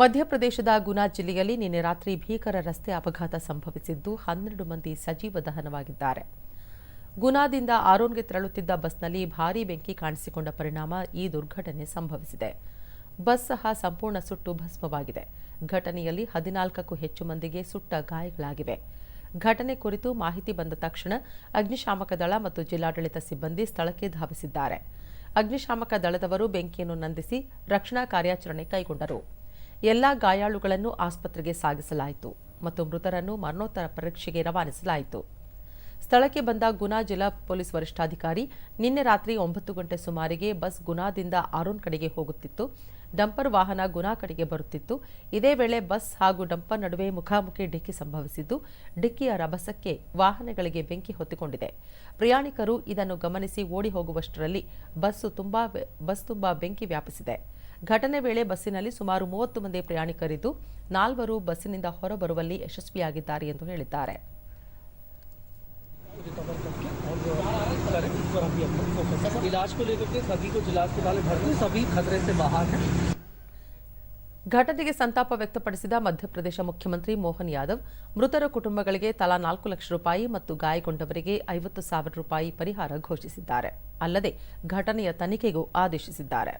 ಮಧ್ಯಪ್ರದೇಶದ ಗುನಾ ಜಿಲ್ಲೆಯಲ್ಲಿ ನಿನ್ನೆ ರಾತ್ರಿ ಭೀಕರ ರಸ್ತೆ ಅಪಘಾತ ಸಂಭವಿಸಿದ್ದು ಹನ್ನೆರಡು ಮಂದಿ ಸಜೀವ ದಹನವಾಗಿದ್ದಾರೆ. ಗುನಾದಿಂದ ಆರೋನ್ಗೆ ತೆರಳುತ್ತಿದ್ದ ಬಸ್ನಲ್ಲಿ ಭಾರೀ ಬೆಂಕಿ ಕಾಣಿಸಿಕೊಂಡ ಪರಿಣಾಮ ಈ ದುರ್ಘಟನೆ ಸಂಭವಿಸಿದೆ. ಬಸ್ ಸಹ ಸಂಪೂರ್ಣ ಸುಟ್ಟು ಭಸ್ಮವಾಗಿದೆ. ಘಟನೆಯಲ್ಲಿ ಹದಿನಾಲ್ಕಕ್ಕೂ ಹೆಚ್ಚು ಮಂದಿಗೆ ಸುಟ್ಟ ಗಾಯಗಳಾಗಿವೆ. ಘಟನೆ ಕುರಿತು ಮಾಹಿತಿ ಬಂದ ತಕ್ಷಣ ಅಗ್ನಿಶಾಮಕ ದಳ ಮತ್ತು ಜಿಲ್ಲಾಡಳಿತ ಸಿಬ್ಬಂದಿ ಸ್ಥಳಕ್ಕೆ ಧಾವಿಸಿದ್ದಾರೆ. ಅಗ್ನಿಶಾಮಕ ದಳದವರು ಬೆಂಕಿಯನ್ನು ನಂದಿಸಿ ರಕ್ಷಣಾ ಕಾರ್ಯಾಚರಣೆ ಕೈಗೊಂಡರು. ಎಲ್ಲಾ ಗಾಯಾಳುಗಳನ್ನು ಆಸ್ಪತ್ರೆಗೆ ಸಾಗಿಸಲಾಯಿತು ಮತ್ತು ಮೃತರನ್ನು ಮರಣೋತ್ತರ ಪರೀಕ್ಷೆಗೆ ರವಾನಿಸಲಾಯಿತು. ಸ್ಥಳಕ್ಕೆ ಬಂದ ಗುನಾ ಜಿಲ್ಲಾ ಪೊಲೀಸ್ ವರಿಷ್ಠಾಧಿಕಾರಿ ನಿನ್ನೆ ರಾತ್ರಿ ಒಂಬತ್ತು ಗಂಟೆ ಸುಮಾರಿಗೆ ಬಸ್ ಗುನಾದಿಂದ ಆರೋನ್ ಕಡೆಗೆ ಹೋಗುತ್ತಿತ್ತು. ಡಂಪರ್ ವಾಹನ ಗುನಾ ಕಡೆಗೆ ಬರುತ್ತಿತ್ತು. ಇದೇ ವೇಳೆ ಬಸ್ ಹಾಗೂ ಡಂಪರ್ ನಡುವೆ ಮುಖಾಮುಖಿ ಡಿಕ್ಕಿ ಸಂಭವಿಸಿದ್ದು, ಡಿಕ್ಕಿಯ ರಭಸಕ್ಕೆ ವಾಹನಗಳಿಗೆ ಬೆಂಕಿ ಹೊತ್ತಿಕೊಂಡಿದೆ. ಪ್ರಯಾಣಿಕರು ಇದನ್ನು ಗಮನಿಸಿ ಓಡಿ ಹೋಗುವಷ್ಟರಲ್ಲಿ ಬಸ್ಸು ತುಂಬಾ ಬಸ್ ತುಂಬಾ ಬೆಂಕಿ ವ್ಯಾಪಿಸಿದೆ. ಘಟನೆ ವೇಳೆ ಬಸ್ಸಿನಲ್ಲಿ ಸುಮಾರು ಮೂವತ್ತು ಮಂದಿ ಪ್ರಯಾಣಿಕರಿದ್ದು ನಾಲ್ವರು ಬಸ್ಸಿನಿಂದ ಹೊರಬರುವಲ್ಲಿ ಯಶಸ್ವಿಯಾಗಿದ್ದಾರೆ ಎಂದು ಹೇಳಿದ್ದಾರೆ रिकवर करके और करें इस पर अभी अपना फोकस है इलाज को लेकर के सभी को जिला अस्पताल में भर्ती सभी खतरे से बाहर हैं ಘಟನೆಗೆ ಸಂತಾಪ ವ್ಯಕ್ತಪಡಿಸಿದ ಮಧ್ಯಪ್ರದೇಶ ಮುಖ್ಯಮಂತ್ರಿ ಮೋಹನ್ ಯಾದವ್ ಮೃತರ ಕುಟುಂಬಗಳಿಗೆ ತಲಾ ನಾಲ್ಕು ಲಕ್ಷ ರೂಪಾಯಿ ಮತ್ತು ಗಾಯಗೊಂಡವರಿಗೆ ಐವತ್ತು ಸಾವಿರ ರೂಪಾಯಿ ಪರಿಹಾರ ಘೋಷಿಸಿದ್ದಾರೆ ಅಲ್ಲದೆ ಘಟನೆಯ ತನಿಖೆಗೂ ಆದೇಶಿಸಿದ್ದಾರೆ